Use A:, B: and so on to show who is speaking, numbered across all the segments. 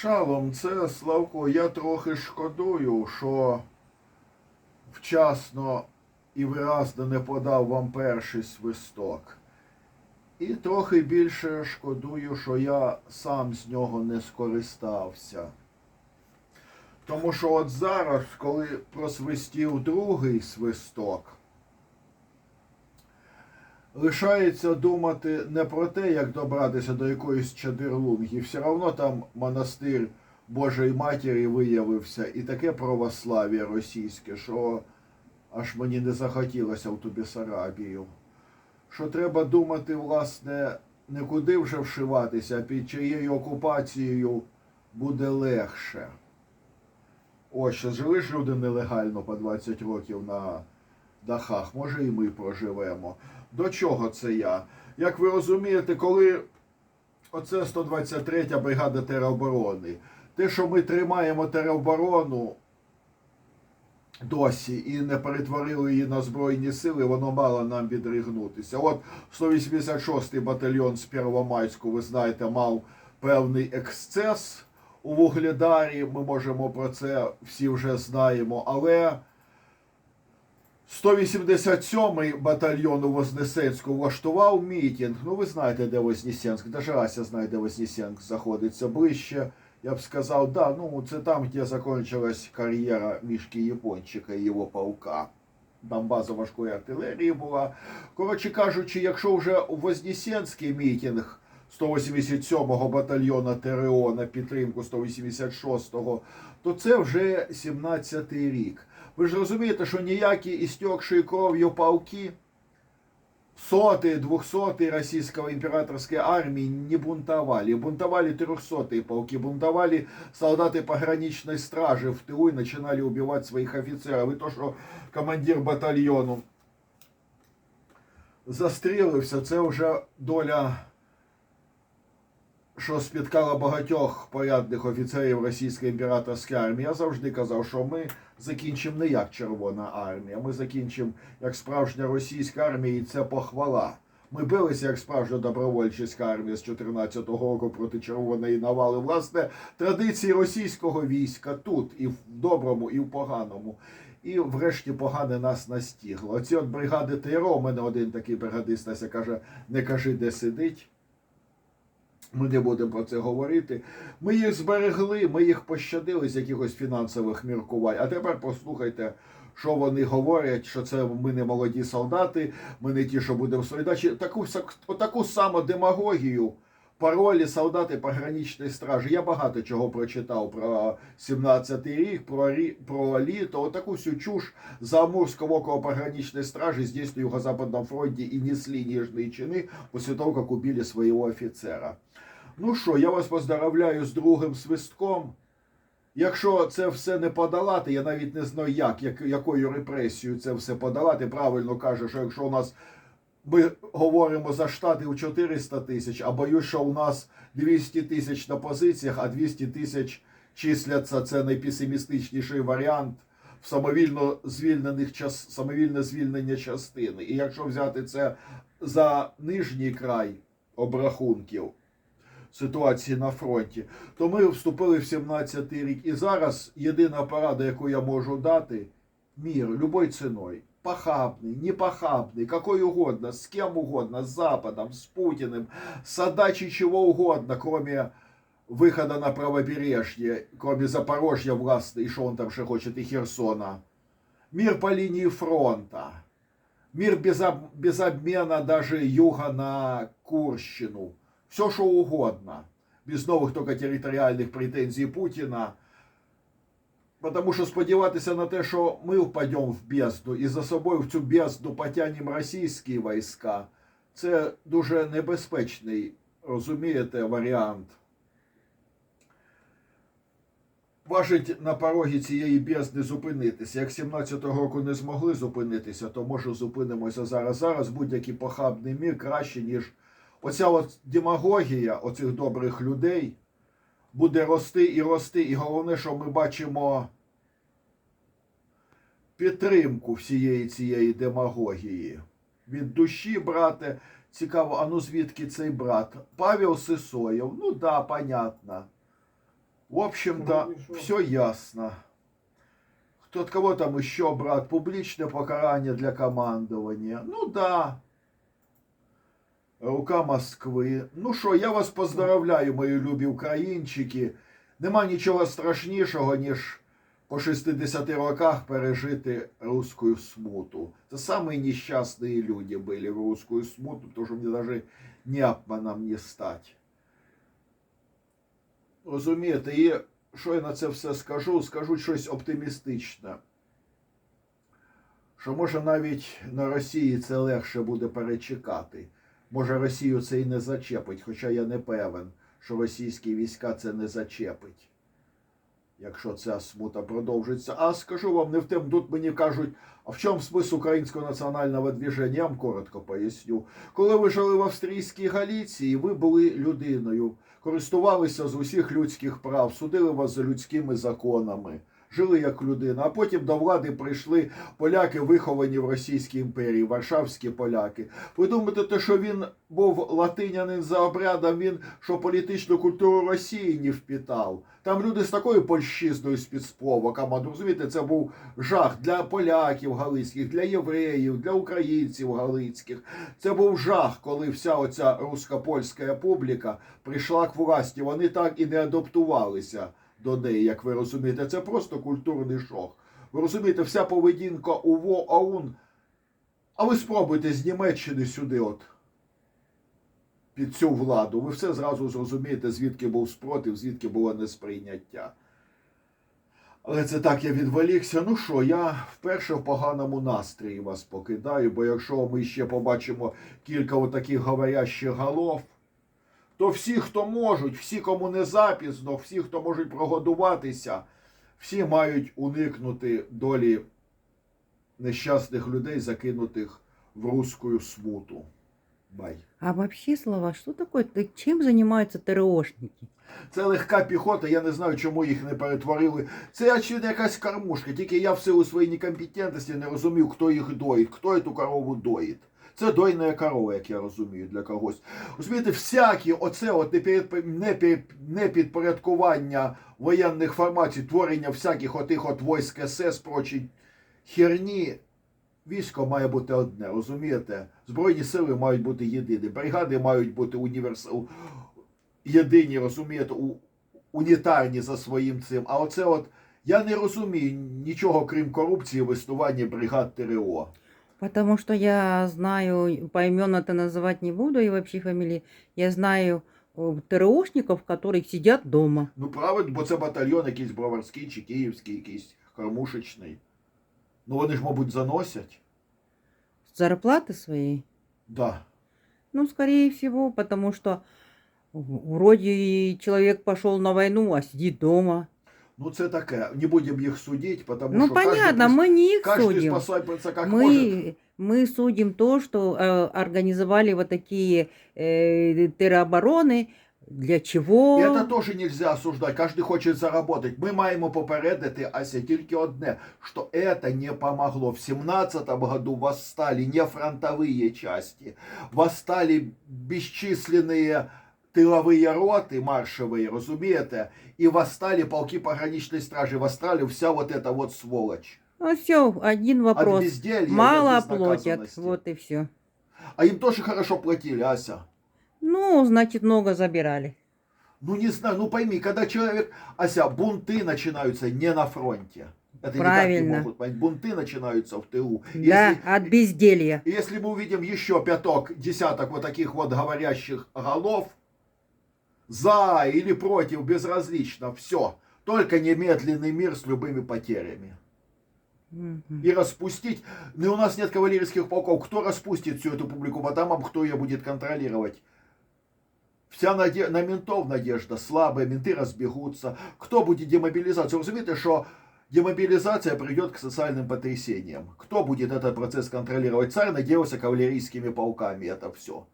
A: Шалом, це Славко. Я трохи шкодую, що вчасно і виразно не подав вам перший свисток. І трохи більше шкодую, що я сам з нього не скористався. Тому що от зараз, коли просвистів другий свисток, лишається думати не про те, як добратися до якоїсь чадерлунги. Все одно там монастир Божої Матері виявився, і таке православ'я російське, що аж мені не захотілося в ту Бесарабію. Що треба думати, власне, не куди вже вшиватися, а під чиєю окупацією буде легше. Ось, що жили ж люди нелегально по 20 років на дахах, може і ми проживемо. До чого це я? Як ви розумієте, коли оце 123 бригада тероборони, те, що ми тримаємо тероборону досі і не перетворили її на Збройні сили, воно мало нам відригнутися. От 186-й батальйон з Первомайську, ви знаєте, мав певний ексцес у Вугледарі. Ми можемо про це всі вже знаємо, але 187-й батальйон у Вознесенську влаштував мітинг. Ну, ви знаєте, де Вознесенськ. Даже Ася знає, де Вознесенськ знаходиться ближче. Я б сказав, да, ну це там, де закончилась кар'єра Мішки Япончика і його полка. Там база важкої артилерії була. Коротше кажучи, якщо вже у Вознесенський мітинг 187-го батальйона ТРО на підтримку 186-го, то це вже 17-й рік. Ви ж розумієте, що ніякі істекші кров'ю полки соты, двухсотые российского императорской армии не бунтовали. Бунтовали трехсотые полки, бунтовали солдаты пограничной стражи в тылу и начинали убивать своих офицеров. И то, що командир батальйону застрілився, це вже доля, що спіткала багатьох порядних офіцерів російської імператорської армії. Я завжди казав, що ми закінчимо не як Червона армія, ми закінчимо як справжня російська армія, і це похвала. Ми билися як справжня добровольчиська армія з 14-го року проти червоної навали. Власне, традиції російського війська тут і в доброму, і в поганому. І врешті погане нас настігло. Оці от бригади ТРО, у мене один такий бригадист Ася каже, не кажи, де сидить. Ми не будемо про це говорити. Ми їх зберегли, ми їх пощадили з якихось фінансових міркувань. А тепер послухайте, що вони говорять, що це ми не молоді солдати, ми не ті, що будемо солідачі. Таку, таку саму демагогію. Паролі солдати пограничної стражі. Я багато чого прочитав про 17-й рік, про, рі, про літо. Отаку всю чуш за Амурского около пограничной стражи здесь на Юго-Западном фронте и несли нежные чины после того, как убили своего офіцера. Ну що, я вас поздравляю з другим свистком. Якщо це все не подолати, я навіть не знаю, як, як якою репресією це все подолати. Правильно каже, що якщо у нас ми говоримо за штати у 400 тисяч, а боюсь, що у нас 200 тисяч на позиціях, а 200 тисяч числяться, це найпесимістичніший варіант в самовільно звільнених час, самовільне звільнення частини. І якщо взяти це за нижній край обрахунків ситуації на фронті, то ми вступили в 17-й рік. І зараз єдина порада, яку я можу дати, мір любой ціною. Похабный, непохабный, какой угодно, с кем угодно, с Западом, с Путиным, с отдачей чего угодно, кроме выхода на правобережье, кроме Запорожья власне, и что он там ще хочет, и Херсона. Мир по линии фронта. Мир без, об- без обмена даже юга на Курщину. Все, что угодно. Без новых только территориальных претензий Путина. Потому що сподіватися на те, що ми впадемо в бездну і за собою в цю бездну потягнемо російські війська, це дуже небезпечний, розумієте, варіант. Важить на порогі цієї бездни зупинитися. Як 17-го року не змогли зупинитися, то може зупинимося зараз. Зараз будь-який похабний мір краще, ніж оця от демагогія оцих добрих людей буде рости і рости. І головне, що ми бачимо підтримку всієї цієї демагогії. Від душі, брате, цікаво, а ну звідки цей брат? Павел Сисоєв, ну да, понятно. В общем-то, все ясно. Кто от кого там еще, брат? Публичное покарание для командования. Ну да Рука Москви. Ну що, я вас поздравляю, мої любі українчики. Нема нічого страшнішого, ніж по 60 роках пережити русскую смуту. Це самые несчастные люди были в русскую смуту, потому что мне даже Няпманом не стать. Розумієте, і що я на це все скажу? Скажу щось оптимістичне. Що може навіть на Росії це легше буде перечекати. Може Росію це і не зачепить, хоча я не певен, що російські війська це не зачепить. Якщо ця смута продовжиться. А скажу вам не в тим, тут мені кажуть, а в чому смисл українського національного движення? Я вам коротко поясню. Коли ви жили в австрійській Галіції, ви були людиною, користувалися з усіх людських прав, судили вас за людськими законами, жили як людина. А потім до влади прийшли поляки, виховані в Російській імперії, варшавські поляки. Ви думаєте, що він був латинянин за обрядом, він що політичну культуру Росії не впітав. Там люди з такою польщизною з-під. Розумієте, це був жах для поляків галицьких, для євреїв, для українців галицьких. Це був жах, коли вся оця русько-польська публіка прийшла к власті. Вони так і не адаптувалися до неї, як ви розумієте. Це просто культурний шок. Ви розумієте, вся поведінка УВО АУН. А ви спробуйте з Німеччини сюди, от під цю владу. Ви все зразу зрозумієте, звідки був спротив, звідки було несприйняття. Але це так я відволікся. Ну що, я вперше в поганому настрої вас покидаю, бо якщо ми ще побачимо кілька отаких говорящих голов, то всі, хто можуть, всі, кому не запізно, всі, хто можуть прогодуватися, всі мають уникнути долі нещасних людей, закинутих в русскую смуту. Бай.
B: А вообще, Слава, что такое? Ты чем занимаются ТРОшники?
A: Це легка піхота, я не знаю, чому їх не перетворили. Це очевидно якась кормушка, тільки я в силу своєї некомпетентності не розумів, хто їх доїть, хто цю корову доїть. Це дойна корова, як я розумію, для когось. Розумієте, всякі оце от непід- непід- непідпорядкування воєнних формацій, творення всяких отих от войск СС, прочі херні. Військо має бути одне, розумієте? Збройні сили мають бути єдині, бригади мають бути універсал єдині, розумієте, у, унітарні за своїм цим. А оце от я не розумію нічого крім корупції в існуванні бригад ТРО.
B: Потому что я знаю, поименно-то называть не буду, и вообще фамилии, я знаю э, ТРОшников, которые сидят дома.
A: Ну правильно, бо це батальйон якийсь броварський чи київський, якийсь кормушечний. Ну вони ж, мабуть, заносять.
B: С зарплаты своей.
A: Да.
B: Ну, скорее всего, потому что вроде человек пошел на войну, а сидит дома.
A: Ну це таке. Не будемо їх судити, тому
B: ну,
A: що
B: понятно,
A: кожен,
B: мы не их
A: кожен
B: судим.
A: спасается как может.
B: Мы, мы судим то, что э, организовали вот такие э, теробороны. Для чего?
A: І це теж нельзя осуждать. Кожен хоче заработать. Ми маємо попередити, Ася, тільки одне, що это не помогло. В 17 году восстали не фронтовые части, восстали бесчисленные тыловые роты маршевые, разумеете, и восстали полки пограничной стражи, восстали вся вот эта вот сволочь.
B: Ну, все, один
A: От
B: вопрос.
A: безделья и
B: Мало
A: от
B: платят, вот и все.
A: А им тоже хорошо платили, Ася.
B: Ну, значит, много забирали.
A: Ну не знаю, ну пойми, когда человек, Ася, бунты начинаются не на фронте. Это никак не
B: Правильно.
A: могут понять. Бунты начинаются в тылу.
B: Да,
A: Если,
B: от безделья.
A: если мы увидим еще пяток, десяток вот таких вот говорящих голов, за или против, безразлично, все. Только немедленный мир с любыми потерями. И распустить, ну у нас нет кавалерийских полков, кто распустит всю эту публику по домам, кто ее будет контролировать? Вся наде... на ментов надежда слабая, менты разбегутся. Кто будет демобилизация? Разумеете, что демобилизация приведет к социальным потрясениям. Кто будет этот процесс контролировать? Царь надеялся кавалерийскими полками, это все.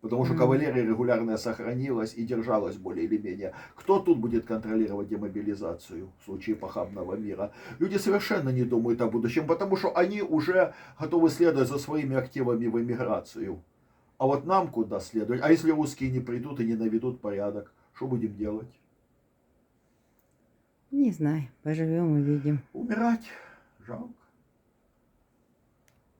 A: Потому что кавалерия регулярно сохранилась и держалась более или менее. Кто тут будет контролировать демобилизацию в случае похабного мира? Люди совершенно не думают о будущем, потому что они уже готовы следовать за своими активами в эмиграцию. А вот нам куда следовать? А если русские не придут и не наведут порядок, что будем делать?
B: Не знаю, поживем увидим.
A: Умирать жалко.